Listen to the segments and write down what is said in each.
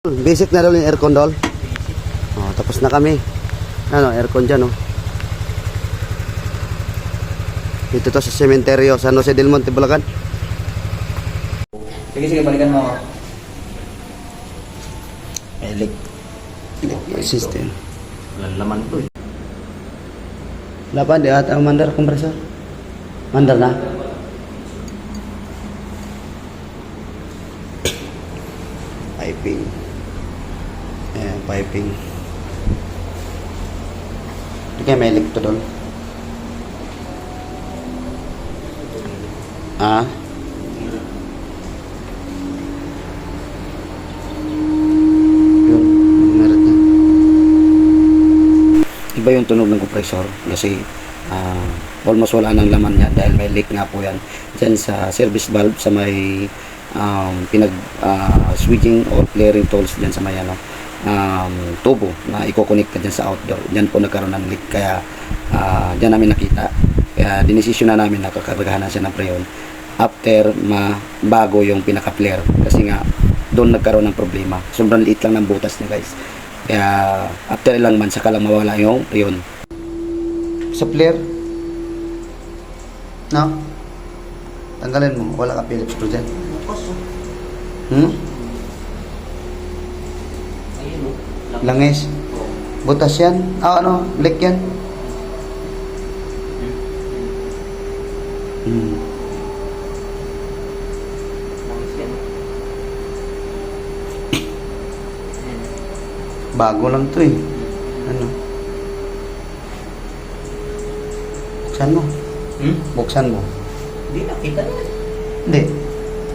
Basic na daw yung aircon dol. Oh, tapos na kami. Ano, aircon dyan, oh. Dito to sa sementeryo, San Jose del Monte, Bulacan. Sige, sige, balikan mo. Elec. System. Laman to eh. Lapan, di ata ang mandar kompresor. Mandar na. Piping. Piping. Ito kaya may electro doon. Ah? Yun, meron. Iba yung tunog ng compressor kasi ah, almost wala nang laman niya dahil may leak nga po yan dyan sa service valve sa may um, pinag ah, switching or clearing tools dyan sa may ano, um, tubo na i-connect ka dyan sa outdoor. Dyan po nagkaroon ng leak. Kaya ah, dyan namin nakita. Kaya dinesisyon na namin na kakargahan na siya ng preyon after ma bago yung pinaka-flare. Kasi nga doon nagkaroon ng problema. Sobrang liit lang ng butas niya guys. Kaya after ilang months saka lang mawala yung preyon sa flare? No? Tanggalin mo. Wala ka Phillips screw dyan hmm? Ayun o. langis. Butas yan. Ah ano? Leak yan? Hmm. Bago lang to eh. Ano? Buksan mo. Hmm? buksan mo. Hindi, nakita na. hindi.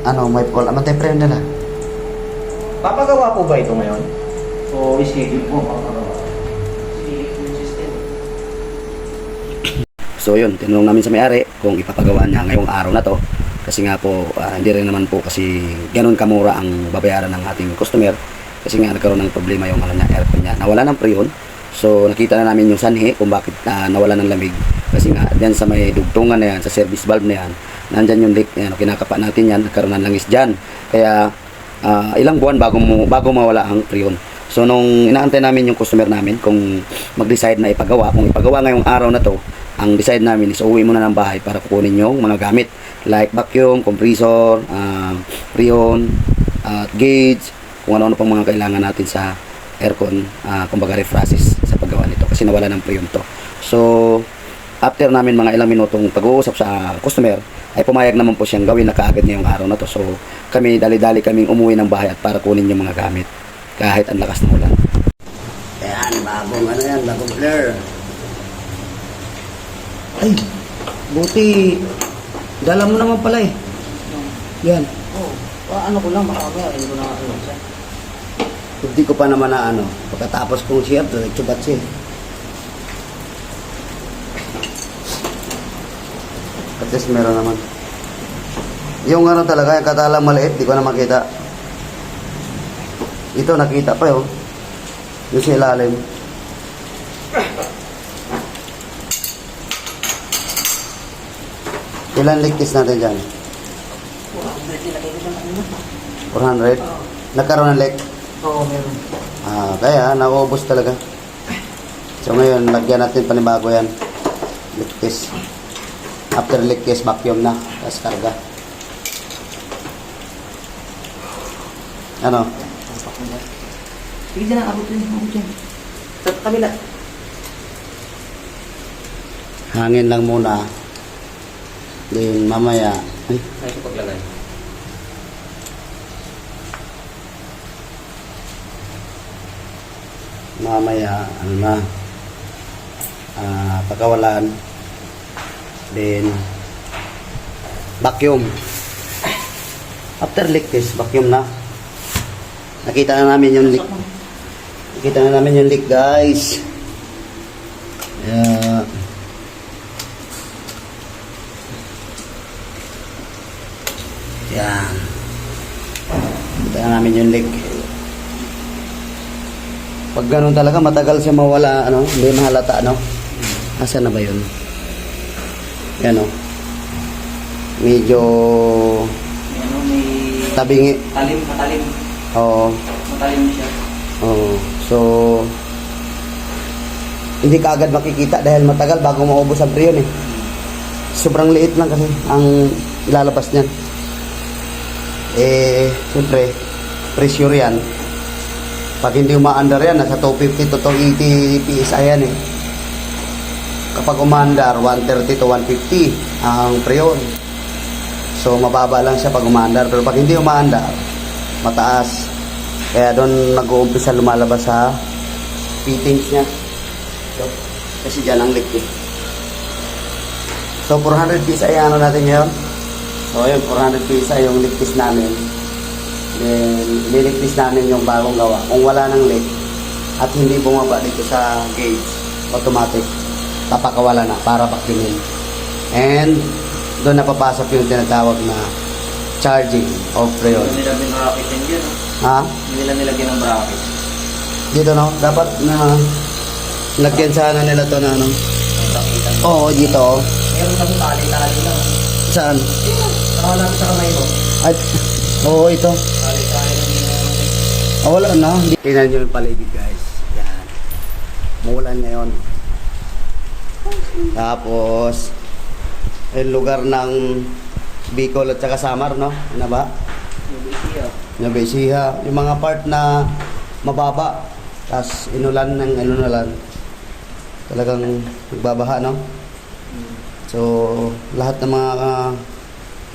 Ano may call aman tayo friend na Papagawa po ba ito ngayon? O schedule po system. So yun, tinanong namin sa may-ari kung ipapagawa niya ngayong araw na to. Kasi nga po, ah, hindi rin naman po kasi ganun kamura ang babayaran ng ating customer. Kasi nga nagkaroon ng problema yung ano niya, aircon niya. Nawala ng preyon. So nakita na namin yung sanhi kung bakit ah, nawala ng lamig. Kasi nga dyan sa may dugtungan na yan, sa service valve na yan, nandyan yung leak, yan, kinakapa natin yan, nagkaroon ng langis dyan. Kaya ah, ilang buwan bago, mo, bago mawala ang preyon. So nung inaantay namin yung customer namin kung mag-decide na ipagawa, kung ipagawa ngayong araw na to, ang decide namin is uwi muna ng bahay para kukunin yung mga gamit like vacuum, compressor, uh, freon, at gauge, kung ano-ano pang mga kailangan natin sa aircon, uh, kumbaga refrasis sa paggawa nito kasi nawala ng freon to. So, after namin mga ilang minutong pag-uusap sa customer, ay pumayag naman po siyang gawin na kaagad ngayong araw na to. So, kami dali-dali kaming umuwi ng bahay at para kunin yung mga gamit kahit ang lakas ng ulan. Ayan, bagong ano yan, bagong flare. Ay, buti. Dala mo naman pala eh. Yan. Oo. Ah, ano ko lang, makakaya. Hindi ko na ano siya. Hindi ko pa naman na ano. Pagkatapos kong siya, diretso ba't siya? At least meron naman. Yung ano talaga, yung katalang maliit, di ko na makita. Ito, nakita pa yun. Yung sa ilalim. Ilan ligtis natin dyan? 400? Nagkaroon ng leak? Oo, meron. Ah, kaya nauubos talaga. So ngayon, lagyan natin panibago yan. Ligtis. After ligtis, vacuum na. Tapos karga. Ano? Sige dyan, abot dyan, abot dyan. Sa kabila. Hangin lang muna. Then mamaya, ay, Ay, ito paglagay. mamaya, ano na, ah, pagkawalan. Then, vacuum. After ligtis, vacuum na. Nakita na namin yung leak. Nakita na namin yung leak, guys. Yeah. Yan. Nakita na namin yung leak. Pag ganun talaga, matagal siya mawala, ano, hindi mahalata, ano. Nasaan na ba yun? Yan, oh. Medyo ano, may tabingi. talim, matalim. Oo. Matalim siya. Oo. So, hindi ka agad makikita dahil matagal bago maubos ang priyon eh. Sobrang liit lang kasi ang ilalabas niyan. Eh, siyempre, pressure yan. Pag hindi umaandar yan, nasa 250 to 280 PSI yan eh. Kapag umaandar, 130 to 150 ang priyon. So, mababa lang siya pag umaandar. Pero pag hindi umaandar, mataas. Kaya doon nag-uumpisa lumalabas sa fittings niya. So, kasi dyan ang leak eh. So, 400 piece ay ano natin ngayon. So, yun, 400 piece ay yung leak piece namin. Then, liligpis namin yung bagong gawa. Kung wala ng leak at hindi bumaba dito sa gauge, automatic, papakawala na para vacuumin. And, doon napapasok yung tinatawag na charging of freon. Hindi nila binracket yan dyan. Ha? Hindi nila nilagyan ng bracket. Dito no? Dapat na lagyan sana nila to na ano. Oo, dito. Meron kami tali-tali lang. Saan? Nakahanap sa kamay mo. Ay, oo, ito. Tali-tali lang Oh, wala na. Tingnan nyo yung paligid guys. Yan. Muulan ngayon. Tapos, yung lugar ng Bicol at saka Samar, no? Ano ba? Yung Nueva Ecija. Yung mga part na mababa. Tapos inulan ng lang. Talagang nagbabaha, no? So, lahat ng mga ah,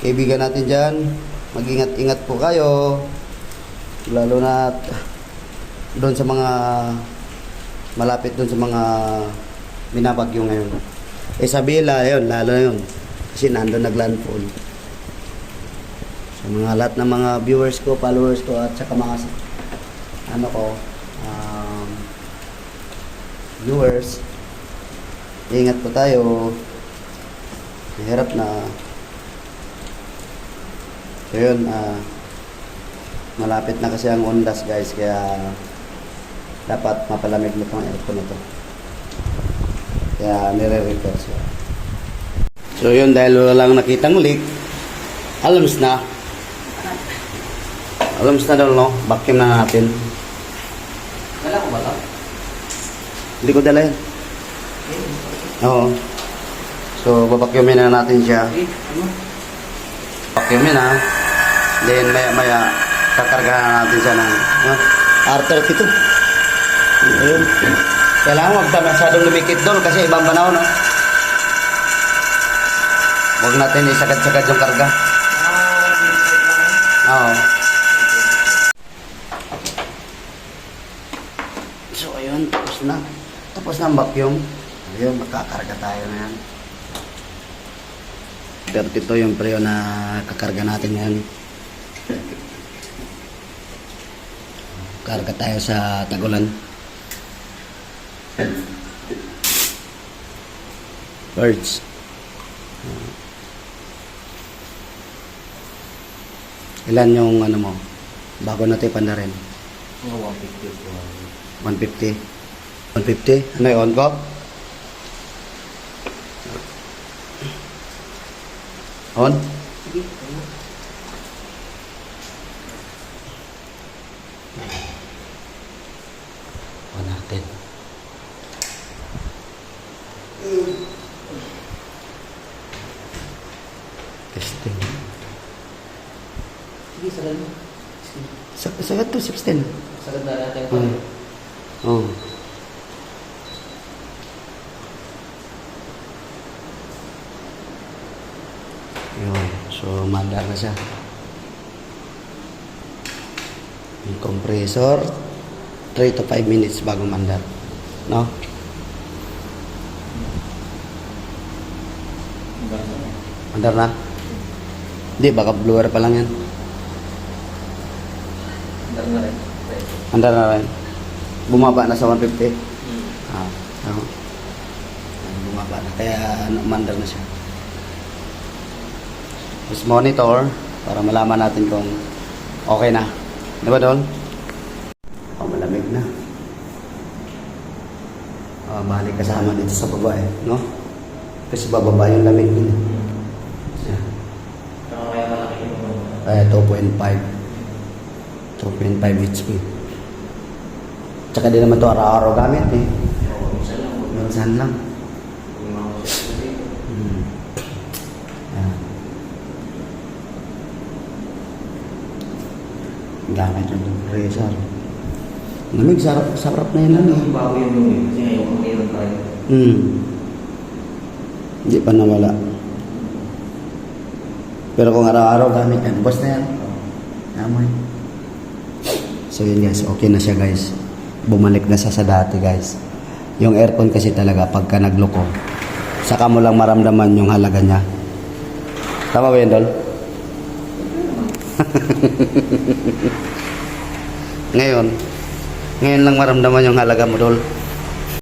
kaibigan natin dyan, mag-ingat-ingat po kayo. Lalo na doon sa mga malapit doon sa mga binabagyo ngayon. Eh sa Bila, yun, lalo na yun. Kasi nandun naglandfall. Sa mga lahat ng mga viewers ko, followers ko, at saka mga ano ko, um, viewers, ingat po tayo. Mahirap na. So yun, ah, malapit na kasi ang ondas guys, kaya dapat mapalamig mo itong aircon na to. Kaya nire-repair siya. So yun, dahil wala lang nakitang leak, alams na. Alams na daw, no? Vacuum na natin. Wala ko ba ito? Hindi ko dala yan. Oo. So, babacuumin na natin siya. Vacuumin ha. Then, maya maya, kakargahan na natin siya ng no? R32. Ayun. Kailangan huwag masyadong lumikit doon kasi ibang panahon, no? Huwag natin isagad-sagad yung karga. Oo. So, ayun, tapos na. Ang vacuum. Ayun, makakarga tayo na yan. 32 yung preo na kakarga natin yan. Karga tayo sa tagulan. Birds. Ilan yung ano mo? Bago natin pandarin. Mga 150 po. 150. 150? Ano yun ko? On? On natin. Testing. Sige, sagad mo. Sige. Sa sagad to, 16. Sagad na natin ito. Hmm. Oh. Yun. So, mandar na siya. Yung compressor, 3 to 5 minutes bago mandar. No? Mandar na? Hindi, baka blower pa lang yan. Andar na rin. Mandar na rin. Bumaba na sa 150. Hmm. Ah, ako. Bumaba na. Kaya mandar na siya. Tapos monitor para malaman natin kung okay na. Di ba doon? Oh, malamig na. Oh, balik kasama dito sa baba eh, no? Kasi bababa yung lamig nila. Yeah. Malaki yung Kaya 2.5. 2.5 HP. Tsaka di naman to araw-araw gamit eh. Minsan lang. Minsan lang. Yung mga kasi dito. Hmm. Ayan. Gamit yung compressor. Lamig, sarap, sarap na yun eh. Yung bago yung lumi, kasi ngayon kung mayroon pa rin. Hmm. Hindi pa nawala. Pero kung araw-araw gamit yan, bus na yan. Amoy. So yun guys, okay na siya guys. Bumalik na siya sa dati guys. Yung aircon kasi talaga pagka nagloko, saka mo lang maramdaman yung halaga niya. Tama ba yun, Dol? Ngayon, ngayon lang maramdaman yung halaga mo, Dol.